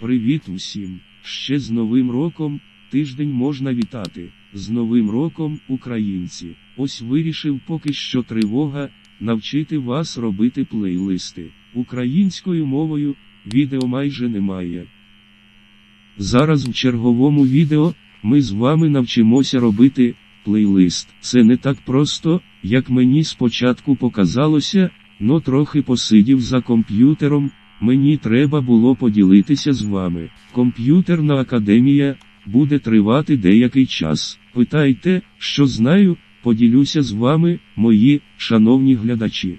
Привіт усім! Ще з Новим роком, тиждень можна вітати. З Новим роком, українці! Ось вирішив поки що тривога, навчити вас робити плейлисти. Українською мовою, відео майже немає. Зараз в черговому відео, ми з вами навчимося робити плейлист. Це не так просто, як мені спочатку показалося, но трохи посидів за комп'ютером, мені треба було поділитися з вами. Комп'ютерна академія буде тривати деякий час. Питайте, що знаю, поділюся з вами, мої шановні глядачі.